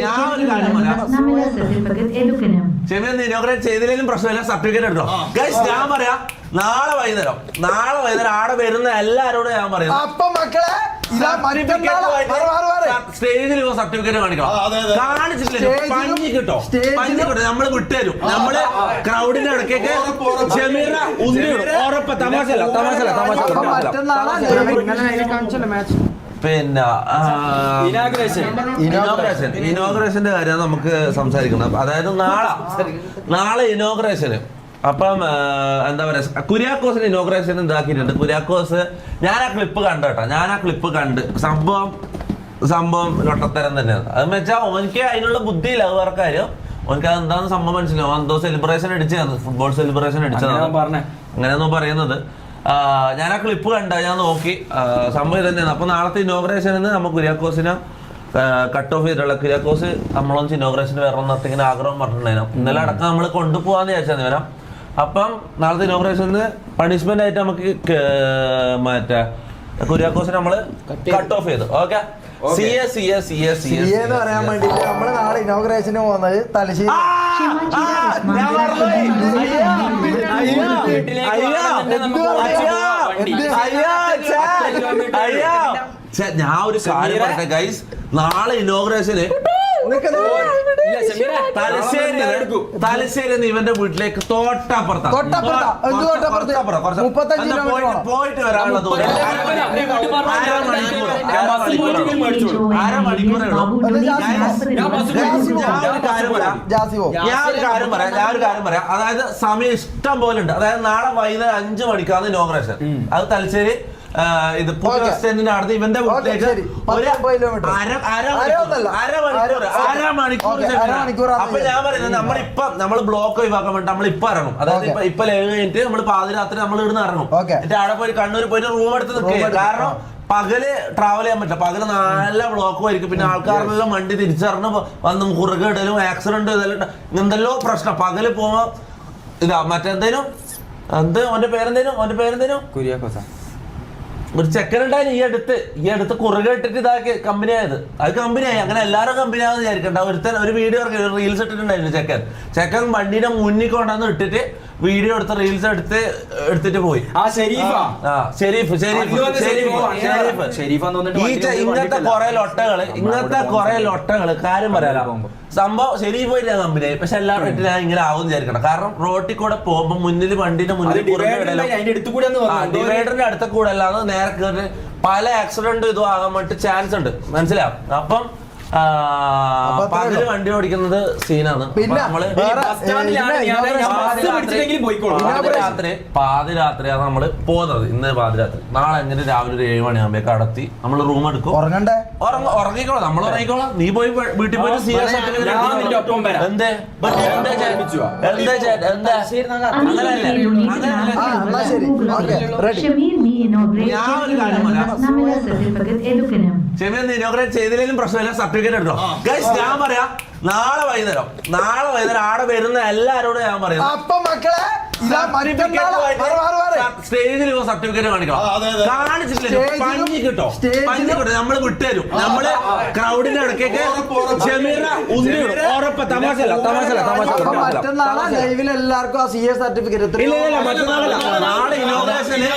ഞാൻ ഒരു കാര്യം പറയാം. ചെയ്തിട്ടുള്ള സർട്ടിഫിക്കറ്റ് എടുക്കണം ക്ഷമ ഇനോഗ്രേറ്റ് ചെയ്തില്ലെങ്കിലും പ്രശ്നമില്ല സർട്ടിഫിക്കറ്റ് എടുത്തോ? ഗൈസ് ഞാൻ പറയാ. നാളെ വൈകുന്നേരം. നാളെ വൈകുന്നേരം ആടെ വരുന്ന എല്ലാരോടും ഞാൻ പറയുന്നത് അപ്പൊ മക്കളെ. സ്റ്റേജിൽ സർട്ടിഫിക്കറ്റ് കാണിക്കണം. ആ, അതെ, അതെ. കാണിച്ചിട്ടില്ല പഞ്ഞി കിട്ടോ? പഞ്ഞി കിട്ടോ? നമ്മൾ വിട്ടുതരും. നമ്മൾ ക്രൗഡിന്റെ ഇടയ്ക്കൊക്കെ ഉറപ്പ്, തമാശല്ല തമാശല്ല തമാശ പിന്നെ. ഇനോഗ്രേഷൻ. ഇനോഗ്രേഷന്റെ കാര്യം നമുക്ക് സംസാരിക്കണം അതായത് നാളെ നാളെ ഇനോഗ്രേഷന്. അപ്പം എന്താ പറയാ കുര്യാക്കോസിന് ഇനോഗ്രേഷൻ ഇതാക്കിയിട്ടുണ്ട്. കുര്യാക്കോസ് ഞാൻ ആ ക്ലിപ്പ് കണ്ട കേട്ടോ. ഞാൻ ആ ക്ലിപ്പ് കണ്ട്. സംഭവം സംഭവം ലൊട്ടത്തരം തന്നെയാണ്. അതെന്ന് വെച്ചാൽ ഓനിക്ക് അതിനുള്ള ബുദ്ധിയില്ല. അത് വേറെ കാര്യം. ഓനിക്ക് അത് എന്താണെന്ന് സംഭവം മനസ്സിലാവും. എന്തോ സെലിബ്രേഷൻ അടിച്ചതാണ്. ഫുട്ബോൾ സെലിബ്രേഷൻ അടിച്ചാണ് അടിച്ചതാണ്. അങ്ങനെയൊന്നും പറയുന്നത്. ഞാൻ ആ ക്ലിപ്പ് കണ്ട ഞാൻ നോക്കി. സംഭവം ഇത് തന്നെയാണ് അപ്പൊ നാളത്തെ ഇനോഗ്രേഷനിൽ നമുക്ക് കുര്യാക്കോസിനെ കട്ട് ഓഫ് ചെയ്തിട്ടുള്ള കുര്യാക്കോസ് നമ്മളൊന്ന് ഇനോഗ്രേഷന് വരണം ഇങ്ങനെ ആഗ്രഹം പറഞ്ഞിട്ടുണ്ടായിരുന്നു. ഇന്നലെ അടക്കം നമ്മൾ കൊണ്ടുപോകാന്ന് വിചാരിച്ചാൽ വരാം അപ്പം നാളത്തെ ഇനോഗ്രേഷനിൽ പണിഷ്മെന്റ് ആയിട്ട് നമുക്ക് മറ്റേ കുര്യാക്കോസിനെ നമ്മൾ കട്ട് ഓഫ് ചെയ്തു. Okay C A C A C A C C എന്ന് പറയാൻ വേണ്ടിട്ട് നമ്മൾ നാളെ ഇനോഗ്രേഷന് പോകുന്നത് തലശ്ശേരി അയ്യോ, ഛേ. അയ്യോ. ഛേ, ഞാൻ ഒരു കാര്യം പറയട്ടെ ഗൈസ് നാളെ ഇനോഗ്രേഷന് തലശ്ശേരി തലശ്ശേരി ഇവന്റെ വീട്ടിലേക്ക് തോട്ടപ്പുറത്താ തൊട്ടപ്പുറത്താ. എന്ത് തൊട്ടപ്പുറത്ത്? കുറച്ച് കുറച്ച് മുപ്പത്തഞ്ച് എന്താ കിലോമീറ്റർ പോയിട്ട് വരാനുള്ള ദൂരം. പറയാം. അതായത് സമയം ഇഷ്ടം പോലെ ഉണ്ട്. അതായത് നാളെ വൈകുന്നേരം അഞ്ചു മണിക്കാണ് ഇനോഗ്രേഷൻ അത് തലശ്ശേരി ഇത് അടുത്ത് ഇവന്റെ അപ്പൊ ഞാൻ പറയുന്നത് നമ്മളിപ്പൊ നമ്മൾ ബ്ലോക്ക് ഒഴിവാക്കാൻ വേണ്ടി നമ്മൾ ഇപ്പൊ ഇറങ്ങും. അതായത്. ഇപ്പൊ ഇപ്പൊ ഏഴ് കഴിഞ്ഞിട്ട് നമ്മൾ പാതിരാത്രി നമ്മൾ ഇവിടുന്ന് ഇറങ്ങും. എന്നിട്ട് അവിടെ പോയി കണ്ണൂർ പോയിട്ട് റൂം എടുത്ത് നിൽക്കുകയാണ് നിൽക്കുക കാരണം പകൽ ട്രാവൽ ചെയ്യാൻ പറ്റില്ല. പകൽ നല്ല ബ്ലോക്കും ആയിരിക്കും. പിന്നെ ആൾക്കാരെല്ലാം വണ്ടി തിരിച്ചറിഞ്ഞ് വന്ന് കുറുകിടലും ആക്സിഡന്റ് ഇതെല്ലാം എന്തെല്ലോ പ്രശ്നം. പകൽ പോകുമ്പോ ഇതാ മറ്റെന്തേലും? എന്ത്? ഓന്റെ പേരെന്തേലും? ഓന്റെ പേരെന്തേലും? കുര്യാക്കോസാ. ഒരു ചെക്കൻ ഉണ്ടായിരുന്നു ഈ അടുത്ത് ഈ അടുത്ത് കുറുകെ ഇട്ടിട്ട് ഇതാക്കി കമ്പനി ആയത്. അത് കമ്പനി ആയി. അങ്ങനെ എല്ലാവരും കമ്പനി ആണെന്ന് വിചാരിക്കണ്ട. ഒരുത്തൻ ഒരു വീഡിയോ ഇറക്കി റീൽസ് ഇട്ടിട്ടുണ്ടായിരുന്നു ചെക്കൻ. ചെക്കൻ വണ്ടിയുടെ മുന്നിൽ കൊണ്ടുവന്ന് ഇട്ടിട്ട് വീഡിയോ എടുത്ത് റീൽസ് എടുത്ത് എടുത്തിട്ട് പോയി. ആ ഷെരീഫാ ആ ഷെരീഫ് ഷെരീഫ് ഷെരീഫ് ഈ ഇങ്ങനത്തെ. കുറെ ലൊട്ടകൾ ഇങ്ങനത്തെ കുറെ ലൊട്ടകൾ കാര്യം പറയാലോ. സംഭവം ഷെരീഫ് പോയില്ല കമ്പനി പക്ഷെ എല്ലാവരും ഞാൻ ഇങ്ങനെ ആവും വിചാരിക്കണം. കാരണം റോട്ടിൽ കൂടെ പോകുമ്പോ മുന്നിൽ വണ്ടിന്റെ മുന്നിൽ. ഡിവൈഡറിന്റെ അടുത്ത കൂടെ അല്ലാതെ നേരെ കയറി പല ആക്സിഡന്റ് ഇതും ആകാൻ വേണ്ടി ചാൻസ് ഉണ്ട്. മനസ്സിലാവും അപ്പം പകൽ വണ്ടി ഓടിക്കുന്നത് സീനാണ് പിന്നെ പാതിരാത്രി- പാതിരാത്രിയാണ് നമ്മൾ പോകുന്നത്. ഇന്ന് പാതിരാത്രി. നാളെ എങ്ങനെ രാവിലെ ഒരു ഏഴ് മണിയാകുമ്പോ കടത്തി നമ്മൾ റൂം എടുക്കും. ഉറങ്ങണ്ടേ? ഉറങ്ങ- ഉറങ്ങിക്കോളാം. നമ്മൾ ഉറങ്ങിക്കോളാം. നീ പോയി വീട്ടിൽ പോയിട്ട് സി എസ് ഞാൻ എന്നാ ശരി. റെഡി ഞാൻ ഒരു കാര്യം പറയാം. ഇനോഗ്രേറ്റ് ചെയ്തില്ലെങ്കിലും പ്രശ്നമില്ല. സർട്ടിഫിക്കറ്റ് എടുത്തോ? ഗൈസ് ഞാൻ പറയാം. നാളെ വൈകുന്നേരം. നാളെ വൈകുന്നേരം ആടെ വരുന്ന എല്ലാരോടും ഞാൻ പറയാം. അപ്പൊ മക്കളെ സ്റ്റേജിൽ സർട്ടിഫിക്കറ്റ് ആ, അതെ, അതെ. കാണിക്കണം കാണിച്ചിട്ടില്ല പഞ്ഞി കിട്ടോ? സ്റ്റേജിലും- പഞ്ഞി കിട്ടോ? നമ്മൾ വിട്ടുതരും നമ്മൾ ക്രൗഡിന്റെ ഇടയ്ക്കൊക്കെ ഉറപ്പ്, തമാശല്ല തമാശല്ല. ലൈവിൽ എല്ലാവർക്കും ആ സി എ സർട്ടിഫിക്കറ്റ് നാളെ ഇനോഗ്രേഷന്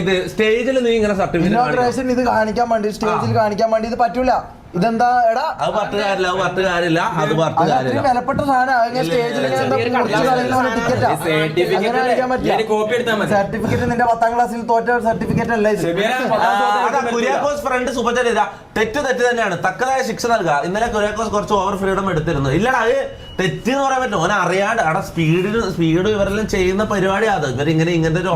ഇത് സ്റ്റേജിൽ നീ ഇങ്ങനെ സർട്ടിഫിക്കറ്റ് ഇനോഗ്രേഷൻ ഇത് കാണിക്കാൻ വേണ്ടി സ്റ്റേജിൽ കാണിക്കാൻ വേണ്ടി ഇത് പറ്റൂല. ഇതെന്താ എടാ? അത് പത്ത് കാര്യമില്ല അത് പത്ത് കാര്യമില്ല അത് പത്ത് കാര്യമില്ല. വിലപ്പെട്ട സാധനം സ്റ്റേജിൽ ഞാൻ കോപ്പി എടുത്താൽ മതി. സർട്ടിഫിക്കറ്റ് നിന്റെ പത്താം ക്ലാസ്സിൽ തോറ്റ സർട്ടിഫിക്കറ്റ് അല്ല. കുര്യാക്കോസ് ഫ്രണ്ട് സൂപ്പർ ഇതാ തെറ്റ് തെറ്റ് തന്നെയാണ്. തക്കതായ ശിക്ഷ നൽകുക ഇന്നലെ കുര്യാക്കോസ് കുറച്ച് ഓവർ ഫ്രീഡം എടുത്തിരുന്നു. ഇല്ലടാ അത് തെറ്റ് എന്ന് പറയാൻ പറ്റും ഓൻ അറിയാണ്ട് അവിടെ സ്പീഡിന് സ്പീഡ് ഇവരെല്ലാം ചെയ്യുന്ന പരിപാടിയാണ് അത്. ഇവരിങ്ങനെ ഇങ്ങനത്തെ ഒരു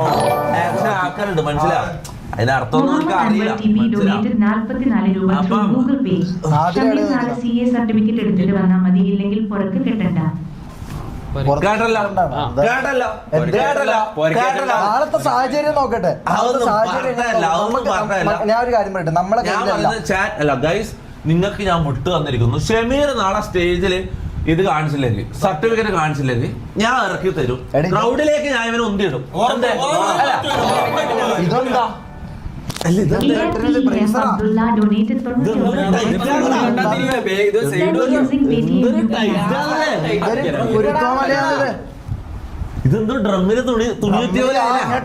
ആക്ഷൻ ആക്കാനുണ്ട് മനസ്സിലാവും എ സർട്ടിഫിക്കറ്റ് എടുത്തിട്ട് വന്നാൽ മതി ഇല്ലെങ്കിൽ പുറത്ത് കിട്ടണ്ട. നാളത്തെ സാഹചര്യം നോക്കട്ടെ. ഞാൻ ഒരു കാര്യം പറയട്ടെ. നമ്മളെ നിങ്ങൾക്ക് ഞാൻ വിട്ടു തന്നിരിക്കുന്നു. ഷമീർ നാളെ സ്റ്റേജിൽ ഇത് കാണിച്ചില്ലെങ്കിൽ സർട്ടിഫിക്കറ്റ് കാണിച്ചില്ലെങ്കിൽ ഞാൻ ഇറക്കി തരും. ക്രൗഡിലേക്ക് ഞാൻ ഇവനെ ഒന്നിടും? ഇതെന്താ? ഇതെന്താ ഡ്രമ്മിന് തുണി തുണി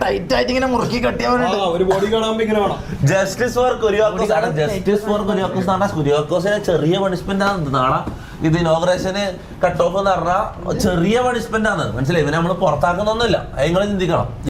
ടൈറ്റ് ആയിട്ട് ഇങ്ങനെ മുറുക്കി കെട്ടിയവരുണ്ട്. ഒരു ബോഡി കാണാൻ ഇങ്ങനെ വേണം. ജസ്റ്റിസ് ഫോർ കുര്യാക്കോസ് ആണ്. ജസ്റ്റിസ് ഫോർ കുര്യാക്കോസ് ആണ്. കുര്യാക്കോസിന് ചെറിയ പണിഷ്മെന്റ് ആണ് നാളെ ഇത് ഇനോഗ്രേഷന് കട്ട് ഓഫ് എന്ന് പറഞ്ഞാൽ ചെറിയ പണിഷ്മെന്റ് ആണ്. മനസ്സിലായി? ഇവനെ നമ്മൾ പുറത്താക്കുന്നൊന്നുമില്ല. നിങ്ങൾ ചിന്തിക്കണം.